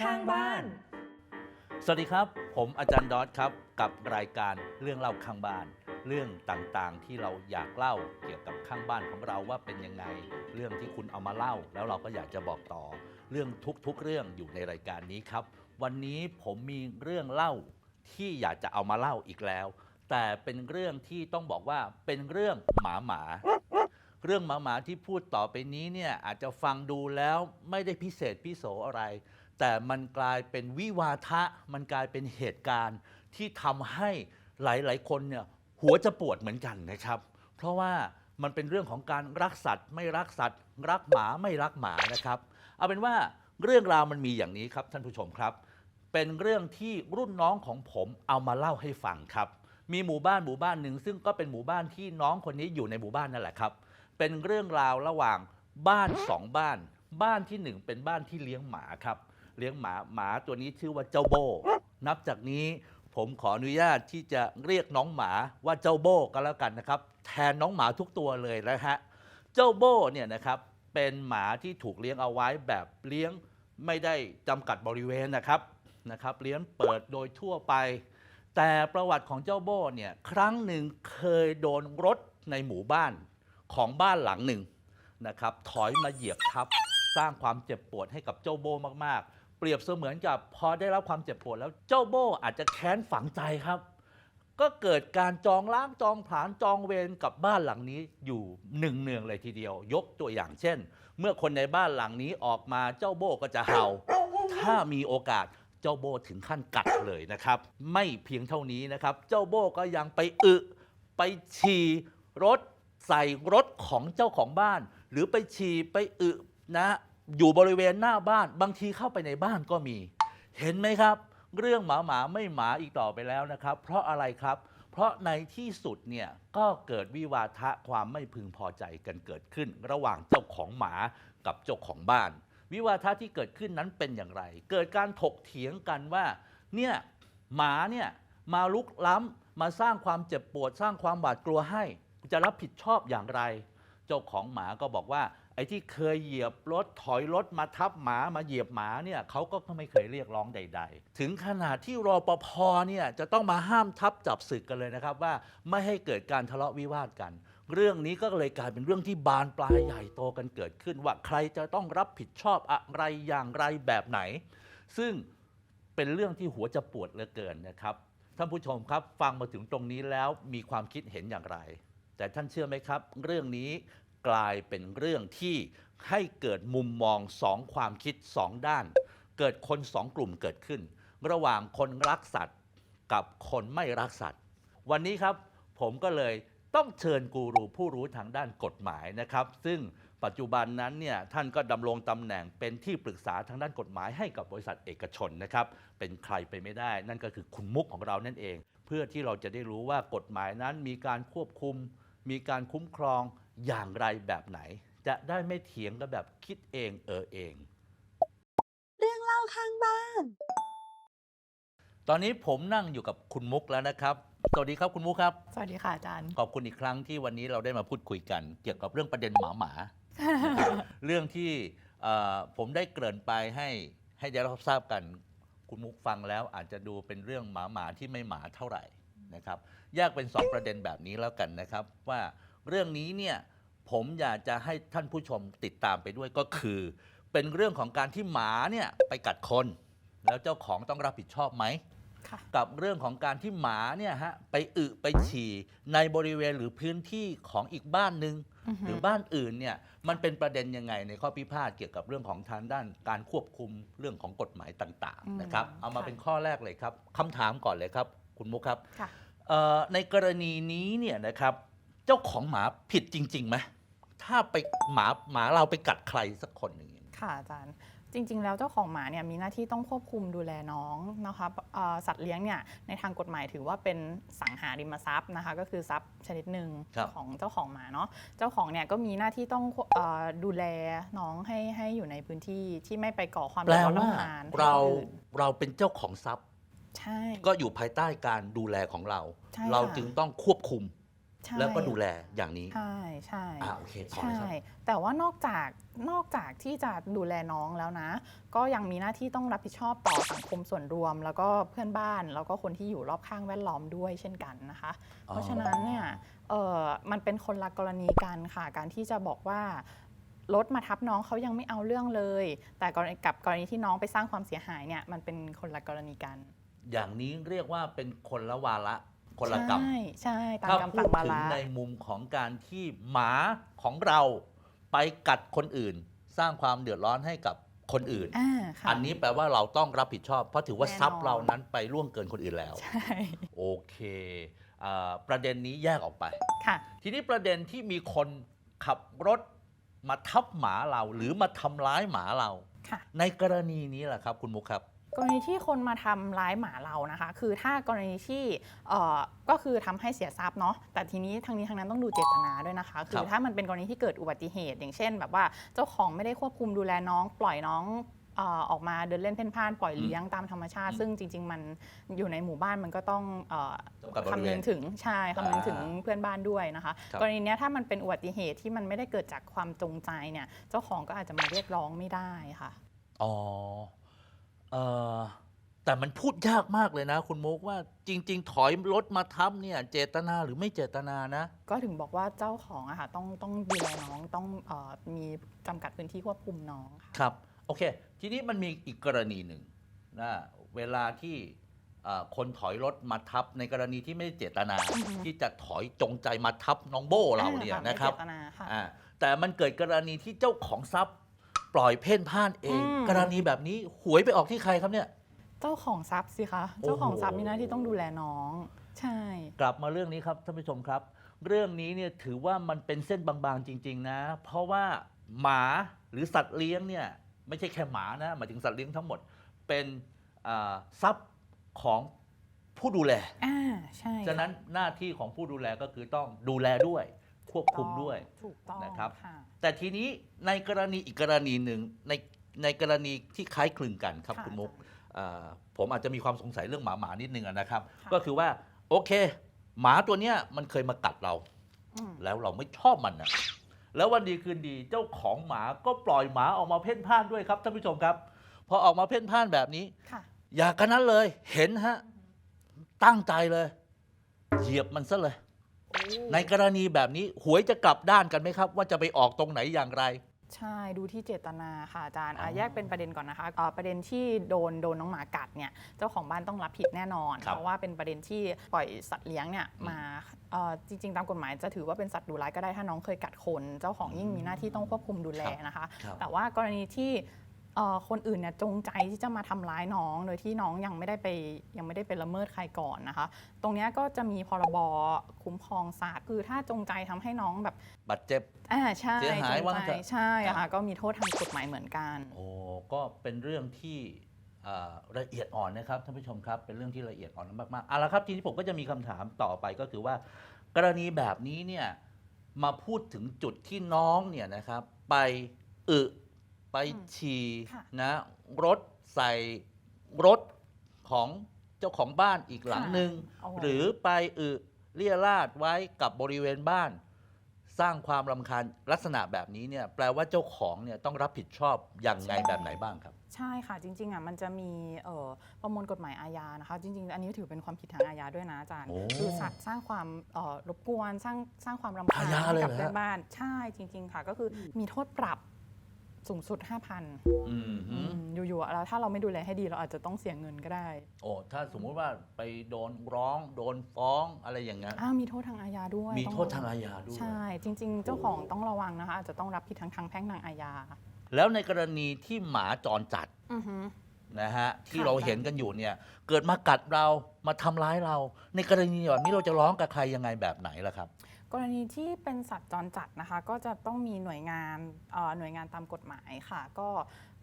ข้างบ้าน สวัสดีครับ ผมอาจารย์ดอทครับ กับรายการเรื่องเล่าข้างบ้าน เรื่องต่างๆที่เราอยากเล่าเกี่ยวกับข้างบ้านของเราว่าเป็นยังไง เรื่องที่คุณเอามาเล่า แล้วเราก็อยากจะบอกต่อ เรื่องทุกๆเรื่องอยู่ในรายการนี้ครับ วันนี้ผมมีเรื่องเล่าที่อยากจะเอามาเล่าอีกแล้ว แต่เป็นเรื่องที่ต้องบอกว่าเป็นเรื่องหมาหมาเรื่องหมาหมาที่พูดต่อไปนี้เนี่ยอาจจะฟังดูแล้วไม่ได้พิเศษพิโสอะไร แต่มันกลายเป็นวิวาทะ มันกลายเป็นเหตุการณ์ที่ทำให้หลาย ๆ คนเนี่ยหัวจะปวดเหมือนกันนะครับ เพราะว่ามันเป็นเรื่องของการรักสัตว์ ไม่รักสัตว์ รักหมาไม่รักหมานะครับ เอาเป็นว่าเรื่องราวมันมีอย่างนี้ครับท่านผู้ชมครับ เป็นเรื่องที่รุ่นน้องของผมเอามาเล่าให้ฟังครับ มีหมู่บ้านหมู่บ้านหนึ่งซึ่งก็เป็นหมู่บ้านที่น้องคนนี้อยู่ในหมู่บ้านนั่นแหละครับ เป็นเรื่องราวระหว่างบ้านสองบ้าน บ้านที่หนึ่งเป็นบ้านที่เลี้ยงหมาครับ เลี้ยงหมาหมาตัวนี้ชื่อว่าเจ้าโบ นับจากนี้ผมขออนุญาตที่จะเรียกน้องหมาว่าเจ้าโบก็แล้วกันนะครับ แทนน้องหมาทุกตัวเลยนะฮะเจ้าโบเนี่ยนะครับเป็นหมาที่ถูกเลี้ยงเอาไว้แบบเลี้ยงไม่ได้จำกัดบริเวณนะครับนะครับ เลี้ยงเปิดโดยทั่วไป แต่ประวัติของเจ้าโบเนี่ยครั้งหนึ่งเคยโดนรถในหมู่บ้านของบ้านหลังหนึ่งนะครับ ถอยมาเหยียบทับ สร้างความเจ็บปวดให้กับเจ้าโบมากๆ เปรียบเสมือนกับพอได้รับความเจ็บปวดแล้วเจ้าโบอาจจะแค้นฝังใจครับ ก็เกิดการจองล้างจองผลาญจองเวรกับบ้านหลังนี้อยู่หนึ่งเนืองเลยทีเดียว ยกตัวอย่างเช่น เมื่อคนในบ้านหลังนี้ออกมาเจ้าโบก็จะเห่า ถ้ามีโอกาสเจ้าโบถึงขั้นกัดเลยนะครับ ไม่เพียงเท่านี้นะครับ เจ้าโบก็ยังไปอึ ไปฉี่รถใส่รถของเจ้าของบ้าน หรือไปฉี่ไปอึนะ อยู่บริเวณหน้าบ้าน บางทีเข้าไปในบ้านก็มี เห็นไหมครับ เรื่องหมาหมาไม่หมาอีกต่อไปแล้วนะครับ เพราะอะไรครับ เพราะในที่สุดเนี่ยก็เกิดวิวาทะความไม่พึงพอใจกันเกิดขึ้น ระหว่างเจ้าของหมากับเจ้าของบ้าน วิวาทะที่เกิดขึ้นนั้นเป็นอย่างไร เกิดการถกเถียงกันว่าเนี่ยหมาเนี่ยมาลุกล้ำมาสร้างความเจ็บปวด สร้างความหวาดกลัวให้จะรับผิดชอบอย่างไร เจ้าของหมาก็บอกว่า ไอ้ที่เคยเหยียบรถถอยรถมาทับหมามาเหยียบหมาเนี่ยเขาก็ไม่เคยเรียกร้องใด ๆ ถึงขนาดที่รอปภเนี่ยจะต้องมาห้ามทับจับศึกกันเลยนะครับ ว่าไม่ให้เกิดการทะเลาะวิวาทกัน เรื่องนี้ก็เลยกลายเป็นเรื่องที่บานปลายใหญ่โตกันเกิดขึ้น ว่าใครจะต้องรับผิดชอบอะไรอย่างไรแบบไหน ซึ่งเป็นเรื่องที่หัวจะปวดเหลือเกินนะครับท่านผู้ชมครับฟังมาถึงตรงนี้แล้วมีความคิดเห็นอย่างไร แต่ท่านเชื่อไหมครับ เรื่องนี้ กลายเป็นเรื่องที่ให้เกิดมุมมองสองความคิดสองด้าน เกิดคนสองกลุ่มเกิดขึ้น ระหว่างคนรักสัตว์กับคนไม่รักสัตว์ วันนี้ครับผมก็เลยต้องเชิญกูรูผู้รู้ทางด้านกฎหมายนะครับ ซึ่งปัจจุบันนั้นเนี่ยท่านก็ดำรงตำแหน่งเป็นที่ปรึกษาทางด้านกฎหมายให้กับบริษัทเอกชนนะครับ เป็นใครไปไม่ได้ นั่นก็คือคุณมุกของเรานั่นเอง เพื่อที่เราจะได้รู้ว่ากฎหมายนั้นมีการควบคุม มีการคุ้มครอง อย่างไรแบบไหน จะได้ไม่เถียงกันแบบคิดเองเออเอง เรื่องเล่าข้างบ้าน ตอนนี้ผมนั่งอยู่กับคุณมุกแล้วนะครับ สวัสดีครับคุณมุกครับ สวัสดีค่ะอาจารย์ ขอบคุณอีกครั้งที่วันนี้เราได้มาพูดคุยกัน เกี่ยวกับเรื่องประเด็นหมาหมา เรื่องที่เอ่อผมได้เกริ่นไปให้ให้ได้รับทราบกัน คุณมุกฟังแล้วอาจจะดูเป็นเรื่องหมาหมาที่ไม่หมาเท่าไหร่นะครับแยกเป็น2ประเด็นแบบนี้แล้วกันนะครับ ว่า เรื่องนี้เนี่ยผมอยากจะให้ท่านผู้ชมติดตามไปด้วยก็คือ เป็นเรื่องของการที่หมาเนี่ยไปกัดคน แล้วเจ้าของต้องรับผิดชอบไหม ค่ะ กับเรื่องของการที่หมาเนี่ยฮะไปอึไปฉี่ในบริเวณหรือพื้นที่ของอีกบ้านหนึ่งอือฮึ หรือบ้านอื่นเนี่ยมันเป็นประเด็นยังไงในข้อพิพาทเกี่ยวกับเรื่องของทางด้านการควบคุมเรื่องของกฎหมายต่างอืมๆนะครับเอามาค่ะ เป็นข้อแรกเลยครับคำถามก่อนเลยครับ คุณมุกครับ ค่ะ เอ่อในกรณีนี้เนี่ยนะครับเจ้าของหมาผิดจริงๆไหมถ้าไปหมาหมาเราไปกัดใครสักคนหนึ่งค่ะอาจารย์จริง ๆ แล้วเจ้าของหมาเนี่ยมีหน้าที่ต้องควบคุมดูแลน้องนะคะเอ่อสัตว์เลี้ยงเนี่ยในทางกฎหมายถือว่าเป็นสังหาริมทรัพย์นะคะก็คือทรัพย์ชนิดหนึ่งครับของเจ้าของหมาเนาะเจ้าของเนี่ยก็มีหน้าที่ต้องเอ่อดูแลน้องให้ให้อยู่ในพื้นที่ที่ไม่ไปก่อความแปลเดือดร้อนว่ารำคาญให้เราคนอื่นเราเป็นเจ้าของทรัพย์ใช่ก็อยู่ภายใต้การดูแลของเราใช่เราค่ะจึงต้องควบคุมใช่ แล้วก็ดูแลอย่างนี้ ใช่ใช่อ่าโอเคต่อใช่เลยครับแต่ว่านอกจากนอกจากที่จะดูแลน้องแล้วนะ ก็ยังมีหน้าที่ต้องรับผิดชอบต่อสังคมส่วนรวม แล้วก็เพื่อนบ้าน แล้วก็คนที่อยู่รอบข้างแวดล้อมด้วยเช่นกันนะคะเพราะฉะนั้นเนี่ยเออมันเป็นคนละกรณีกันค่ะ การที่จะบอกว่ารถมาทับน้องเขายังไม่เอาเรื่องเลย แต่กรณีกับกรณีที่น้องไปสร้างความเสียหายเนี่ยมันเป็นคนละกรณีกัน อย่างนี้เรียกว่าเป็นคนละวาระ คนละกรรม ใช่ใช่ตามถ้ากรรมพูต่าดงวาถึงระในมุมของการที่หมาของเราไปกัดคนอื่น สร้างความเดือดร้อนให้กับคนอื่น อ่าค่ะ อันนี้แปลว่าเราต้องรับผิดชอบ เพราะถือว่าแน่นอน ทรัพย์เรานั้นไปล่วงเกินคนอื่นแล้ว ใช่โอเคเอ่อประเด็นนี้แยกออกไป ค่ะ ทีนี้ประเด็นที่มีคนขับรถมาทับหมาเรา หรือมาทำร้ายหมาเรา ค่ะ ในกรณีนี้แหละครับ คุณมุกครับ กรณีที่คนมาทำร้ายหมาเรานะคะ คือถ้ากรณีที่เอ่อก็คือทำให้เสียทรัพย์เนาะแต่ทีนี้ทางนี้ทางนั้นต้องดูเจตนาด้วยนะคะ คืครัอบถ้ามันเป็นกรณีที่เกิดอุบัติเหตุ อย่างเช่น แบบว่าเจ้าของไม่ได้ควบคุมดูแลน้อง ปล่อยน้องเอ่อออกมาเดินเล่นเพ่นพ่านปล่อยเลี้ยงตามธรรมชาติอืมซึ่งจริง ๆ มันอยู่ในหมู่บ้านมันก็ต้องเอ่อจำกัดบริเวคำนึณงถึงใช่คำนึงถึงอ่าเพื่อนบ้านด้วยนะคะครับกรณีเนี้ยถ้ามันเป็นอุบัติเหตุที่มันไม่ได้เกิดจากความจงใจเนี่ยเจ้าของก็อาจจะมาเรียกร้องไม่ได้ค่ะอ๋อ เออแต่มันพูดยากมากเลยนะ คุณมุกว่าจริง ๆ ถอยรถมาทับเนี่ย เจตนาหรือไม่เจตนานะ ก็ถึงบอกว่าเจ้าของอะค่ะต้องต้องดูแลน้องต้องเออมีจำกัดพื้นที่ควบคุมน้องค่ะครับ โอเค ทีนี้มันมีอีกกรณีหนึ่งนะเวลาที่เอ่อคนถอยรถมาทับในกรณีที่ไม่ได้เจตนาอือฮึที่จะถอยจงใจมาทับน้องโบ้เราเนี่ยอ่นะครับไม่เจตนาค่ะอ่าแต่มันเกิดกรณีที่เจ้าของทรัพย์ ปล่อยเพ่นพ่านเองอืม กรณีแบบนี้หวยไปออกที่ใครครับเนี่ย เจ้าของทรัพย์สิคะ โอ้โห เจ้าของทรัพย์มีหน้าที่ต้องดูแลน้อง ใช่ กลับมาเรื่องนี้ครับท่านผู้ชมครับ เรื่องนี้เนี่ยถือว่ามันเป็นเส้นบางๆจริง ๆ นะ เพราะว่าหมาหรือสัตว์เลี้ยงเนี่ยไม่ใช่แค่หมานะหมายถึงสัตว์เลี้ยงทั้งหมดเป็นอ่าทรัพย์ของผู้ดูแล อ่า ใช่ฉะนั้นหน้าที่ของผู้ดูแลก็คือต้องดูแลด้วย ควบคุมด้วยถูกต้องนะครับค่ะแต่ทีนี้ในกรณีอีกกรณีหนึ่งในในกรณีที่คล้ายคลึงกันครับค่ะคุณมุกอาจารย์อ่าผมอาจจะมีความสงสัยเรื่องหมาหมานิดนึงอะนะครับค่ะก็คือว่าโอเค หมาตัวเนี้ยมันเคยมากัดเราอืมแล้วเราไม่ชอบมันนะแล้ววันดีคืนดีเจ้าของหมาก็ปล่อยหมาออกมาเพ่นพ่านด้วยครับท่านผู้ชมครับ พอออกมาเพ่นพ่านแบบนี้ค่ะอยากกันนั้นเลยเห็นฮะตั้งใจเลย เหยียบมันซะเลยโอ้ ในกรณีแบบนี้หวยจะกลับด้านกันไหมครับ ว่าจะไปออกตรงไหนอย่างไร ใช่ดูที่เจตนาค่ะอาจารย์อ๋อะอแยกเป็นประเด็นก่อนนะคะอ่าประเด็นที่โดนโดนน้องหมากัดเนี่ยเจ้าของบ้านต้องรับผิดแน่นอน ครับเพราะว่าเป็นประเด็นที่ปล่อยสัตว์เลี้ยงเนี่ยอืมมาเอ่อจริง ๆ ตามกฎหมายจะถือว่าเป็นสัตว์ดุร้ายก็ได้ถ้าน้องเคยกัดคน เจ้าของยิ่งมีหน้าที่ต้องควบคุมดูแลนะคะ ครับ แต่ว่ากรณีที่ เอ่อคนอื่นเนี่ยจงใจที่จะมาทำร้ายน้อง โดยที่น้องยังไม่ได้ไปยังไม่ได้ไปละเมิดใครก่อนนะคะ ตรงเนี้ยก็จะมีพรบคุ้มครองสัตว์คือถ้าจงใจทำให้น้องแบบบาดเจ็บ อ่าใช่เสียหายจงว่างั้นใจเถอะ ใช่ครัอะค่ะบก็มีโทษทางกฎหมายเหมือนกัน โอ้ก็เป็นเรื่องที่อ่าละเอียดอ่อนนะครับท่านผู้ชมครับ เป็นเรื่องที่ละเอียดอ่อนมากๆเอาละครับทีนี้ผมก็จะมีคำถามต่อไปก็คือว่า กรณีแบบนี้เนี่ยมาพูดถึงจุดที่น้องเนี่ยนะครับ ไปอึ ไปอืมฉี่ค่ะ นะรถใส่รถของเจ้าของบ้านอีกหลังหนึ่งโอ้โหรือไปอึเลี่ยราดไว้กับบริเวณบ้าน สร้างความรำคาญลักษณะแบบนี้เนี่ยแปลว่าเจ้าของเนี่ยต้องรับผิดชอบอย่างไงแบบไหนบ้างครับ ใช่ค่ะจริงๆอะมันจะมีเอ่อประมวลกฎหมายอาญานะคะ จริง ๆ อันนี้ถือเป็นความผิดทางอาญาด้วยนะอาจารย์ โอ้คือสัตว์สร้างความเอ่อรบกวนสร้างสร้างความรำคาญอาญาให้เลยกัเหรอฮะ เพื่อนบ้านใช่จริง ๆ ค่ะ ก็คือมีโทษปรับ สูงสุด 5,000อืมฮึอืมอยู่ๆแล้วถ้าเราไม่ดูแลให้ดีเราอาจจะต้องเสียเงินก็ได้โอ้ถ้าสมมุติว่าไปโดนร้อง โดนฟ้องอะไรอย่างเงี้ยอ้าวมีโทษทางอาญาด้วยมีต้องโทษทางอาญาด้วย ใช่ จริง ๆ เจ้าของต้องระวังนะคะอาจจะต้องรับผิดทั้งทางแพ่งทางอาญาแล้วในกรณีที่หมาจรจัดอือฮึ นะฮะที่ค่ะ เราเห็นกันอยู่เนี่ย เกิดมากัดเรามาทำร้ายเรา ในกรณีแบบนี้เราจะร้องกับใครยังไงแบบไหนล่ะครับ กรณีที่เป็นสัตว์จรจัดนะคะ ก็จะต้องมีหน่วยงานหน่วยงานตามกฎหมายค่ะ ก็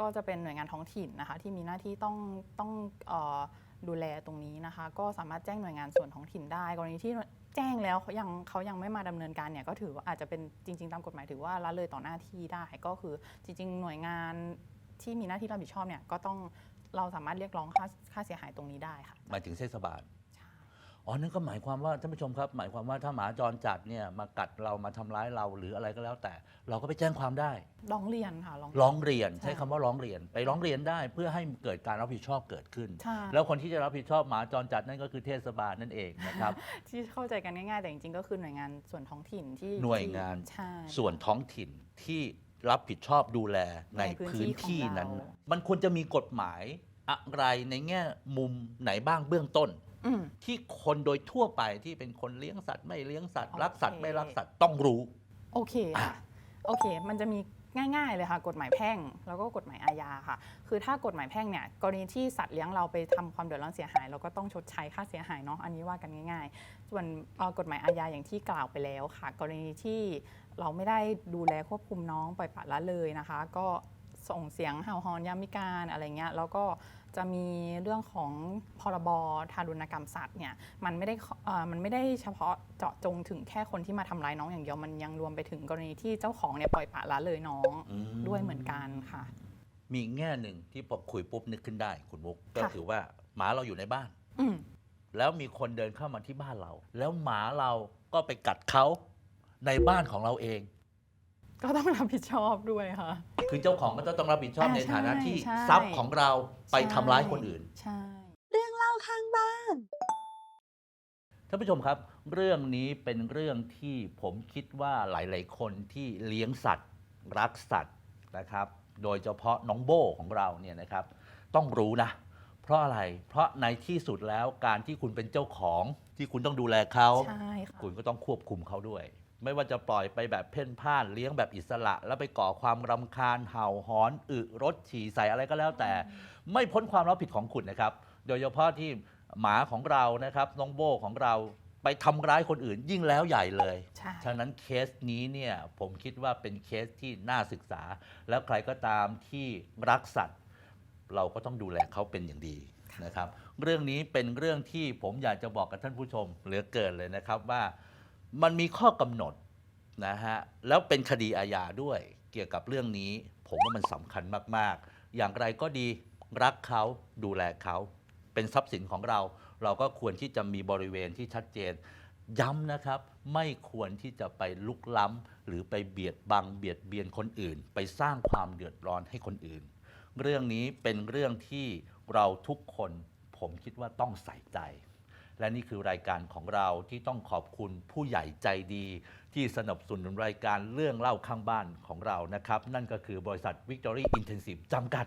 ก็จะเป็นหน่วยงานท้องถิ่นนะคะ ที่มีหน้าที่ต้องต้องออดูแลตรงนี้นะคะ ก็สามารถแจ้งหน่วยงานส่วนท้องถิ่นได้ กรณีที่แจ้งแล้วเขายังเขายังไม่มาดำเนินการเนี่ยก็ถือว่าอาจจะเป็นจริง ๆ ตามกฎหมายถือว่าละเลยต่อหน้าที่ได้ ก็คือจริง ๆ หน่วยงานที่มีหน้าที่รับผิดชอบเนี่ยก็ต้องเราสามารถเรียกร้องค่าค่าเสียหายตรงนี้ได้ค่ะหมายถึงเทศบาล อ๋อนั่นก็หมายความว่าท่านผู้ชมครับ หมายความว่าถ้าหมาจรจัดเนี่ยมากัดเรามาทำร้ายเราหรืออะไรก็แล้วแต่ เราก็ไปแจ้งความได้ ร้องเรียนค่ะร้อง ร้องเรียนใช่ใช้คำว่าร้องเรียนไปร้องเรียนได้เพื่อให้เกิดการรับผิดชอบเกิดขึ้น ใช่ แล้วคนที่จะรับผิดชอบหมาจรจัดนั่นก็คือเทศบาลนั่นเองนะครับ ที่เข้าใจกันง่ายๆ แต่จริงๆ ก็คือหน่วยงานส่วนท้องถิ่นที่หน่วยงาน ใช่ ส่วนท้องถิ่นที่รับผิดชอบดูแลในในพื้พื้นนที่ที่ของเรานั้นมันควรจะมีกฎหมายอะไรในแง่มุมไหนบ้างเบื้องต้นอืม ที่คนโดยทั่วไปที่เป็นคนเลี้ยงสัตว์ไม่เลี้ยงสัตว์โอเครักสัตว์ไม่รักสัตว์ต้องรู้ โอเคค่ะโอเค มันจะมีง่าย ๆ เลยค่ะ กฎหมายแพ่ง แล้วก็กฎหมายอาญาค่ะ คือถ้ากฎหมายแพ่งเนี่ยกรณีที่สัตว์เลี้ยงเราไปทำความเดือดร้อนเสียหาย เราก็ต้องชดใช้ค่าเสียหายเนาะอันนี้ว่ากันง่าย ๆ ส่วนเอ่อกฎหมายอาญาอย่างที่กล่าวไปแล้วค่ะ กรณีที่เราไม่ได้ดูแลควบคุมน้องปล่อยปละละเลยนะคะ ก็ ส่งเสียงเห่าหอนยามวิการอะไรเงี้ยแล้วก็จะมีเรื่องของพรบทารุณกรรมสัตว์เนี่ยมันไม่ได้ขเอ่อมันไม่ได้เฉพาะเจาะจงถึงแค่คนที่มาทำร้ายน้องอย่างเดียวมันยังรวมไปถึงกรณีที่เจ้าของเนี่ยปล่อยปละละเลยน้องอืมด้วยเหมือนกันค่ะ มีอีกแง่หนึ่งที่พอคุยปุ๊บนึกขึ้นได้คุณมุกก็ค่ะคือว่าหมาเราอยู่ในบ้านอืมแล้วมีคนเดินเข้ามาที่บ้านเรา แล้วหมาเราก็ไปกัดเขาในบ้านของเราเอง ก็ต้องรับผิดชอบด้วยค่ะ คือเจ้าของก็จะต้องรับผิดชอบอ่าในฐานะใช่ที่ใช่ ทรัพย์ของเราไปทำร้ายคนอื่น ใช่ เรื่องเล่าข้างบ้าน ท่านผู้ชมครับ เรื่องนี้เป็นเรื่องที่ผมคิดว่าหลาย ๆ คนที่เลี้ยงสัตว์ รักสัตว์นะครับ โดยเฉพาะน้องโบของเราเนี่ยนะครับ ต้องรู้นะ เพราะอะไรเพราะในที่สุดแล้วการที่คุณเป็นเจ้าของที่คุณต้องดูแลเขา ใช่ค่ะ คุณก็ต้องควบคุมเขาด้วย ไม่ว่าจะปล่อยไปแบบเพ่นพ่านเลี้ยงแบบอิสระ แล้วไปก่อความรำคาญเห่าหอนอึรถฉี่ใส่อะไรก็แล้วแต่ ไม่พ้นความรับผิดของคุณนะครับ โดยเฉพาะที่หมาของเรานะครับน้องโบของเราไปทำร้ายคนอื่นยิ่งแล้วใหญ่เลย ใช่ ฉะนั้นเคสนี้เนี่ยผมคิดว่าเป็นเคสที่น่าศึกษา แล้วใครก็ตามที่รักสัตว์ เราก็ต้องดูแลเขาเป็นอย่างดีนะครับ เรื่องนี้เป็นเรื่องที่ผมอยากจะบอกกับท่านผู้ชมเหลือเกินเลยนะครับว่า มันมีข้อกำหนดนะฮะแล้วเป็นคดีอาญาด้วยเกี่ยวกับเรื่องนี้ ผมว่ามันสำคัญมากๆ อย่างไรก็ดีรักเขาดูแลเขาเป็นทรัพย์สินของเรา เราก็ควรที่จะมีบริเวณที่ชัดเจน ย้ำนะครับ ไม่ควรที่จะไปลุกล้ำหรือไปเบียดบังเบียดเบียนคนอื่น ไปสร้างความเดือดร้อนให้คนอื่น เรื่องนี้เป็นเรื่องที่เราทุกคน ผมคิดว่าต้องใส่ใจ และนี่คือรายการของเราที่ต้องขอบคุณผู้ใหญ่ใจดี ที่สนับสนุนรายการเรื่องเล่าข้างบ้านของเรานะครับ นั่นก็คือบริษัท Victory Intensive จำกัด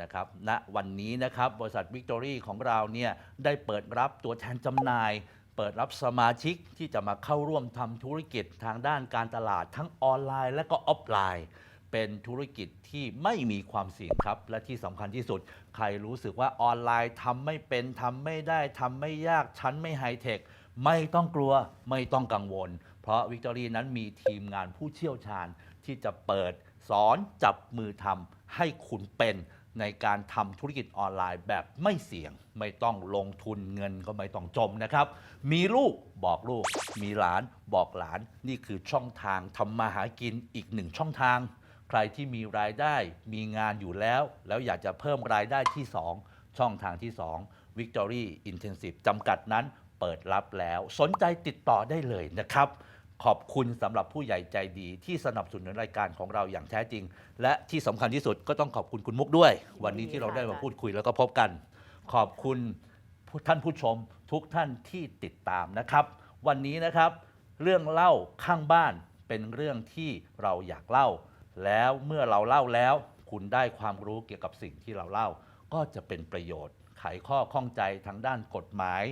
นะครับณวันนี้นะครับบริษัทวิกตอรีของเราเนี่ยได้เปิดรับตัวแทนจำหน่าย เปิดรับสมาชิกที่จะมาเข้าร่วมทำธุรกิจทางด้านการตลาดทั้งออนไลน์และก็ออฟไลน์ เป็นธุรกิจที่ไม่มีความเสี่ยงครับ และที่สำคัญที่สุด ใครรู้สึกว่าออนไลน์ทำไม่เป็นทำไม่ได้ทำไม่ยากชั้นไม่ไฮเทคไม่ต้องกลัวไม่ต้องกังวล เพราะวิกตอรีนั้นมีทีมงานผู้เชี่ยวชาญที่จะเปิดสอนจับมือทำให้คุณเป็นในการทำธุรกิจออนไลน์แบบไม่เสี่ยง ไม่ต้องลงทุนเงินก็ไม่ต้องจมนะครับ มีลูกบอกลูก มีหลานบอกหลาน นี่คือช่องทางทำมาหากินอีกหนึ่งช่องทาง ใครที่มีรายได้มีงานอยู่แล้ว แล้วอยากจะเพิ่มรายได้ที่ 2 ช่องทางที่ 2 Victory Intensive จำกัดนั้นเปิดรับแล้ว สนใจติดต่อได้เลยนะครับ ขอบคุณสำหรับผู้ใหญ่ใจดีที่สนับสนุนรายการของเราอย่างแท้จริง และที่สำคัญที่สุดก็ต้องขอบคุณคุณมุกด้วย วันนี้ที่เราได้มาพูดคุยแล้วก็พบกัน ขอบคุณท่านผู้ชมทุกท่านที่ติดตามนะครับ วันนี้นะครับ เรื่องเล่าข้างบ้านเป็นเรื่องที่เราอยากเล่า แล้วเมื่อเราเล่าแล้ว คุณได้ความรู้เกี่ยวกับสิ่งที่เราเล่า ก็จะเป็นประโยชน์ไขข้อข้องใจทางด้านกฎหมาย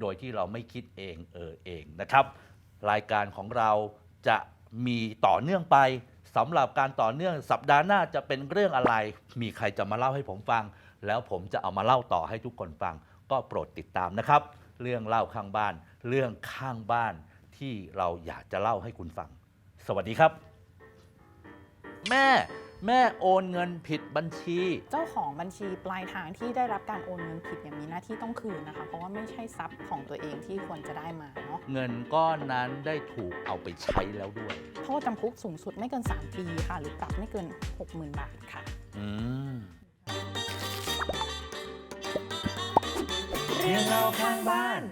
โดยที่เราไม่คิดเองเออเองนะครับ รายการของเราจะมีต่อเนื่องไปสำหรับการต่อเนื่องสัปดาห์หน้าจะเป็นเรื่องอะไร มีใครจะมาเล่าให้ผมฟัง แล้วผมจะเอามาเล่าต่อให้ทุกคนฟัง ก็โปรดติดตามนะครับ เรื่องเล่าข้างบ้าน เรื่องข้างบ้านที่เราอยากจะเล่าให้คุณฟัง สวัสดีครับ แม่ แม่โอนเงินผิดบัญชี เจ้าของบัญชีปลายทางที่ได้รับการโอนเงินผิดเนี่ยมีหน้าที่ต้องคืนนะคะ เพราะว่าไม่ใช่ทรัพย์ของตัวเองที่ควรจะได้มาเนาะเงินก้อนนั้นได้ถูกเอาไปใช้แล้วด้วย โทษจำคุกสูงสุดไม่เกิน 3 ปีค่ะ หรือปรับไม่เกิน 60,000 บาทค่ะ อืมเรื่องเล่าข้างบ้าน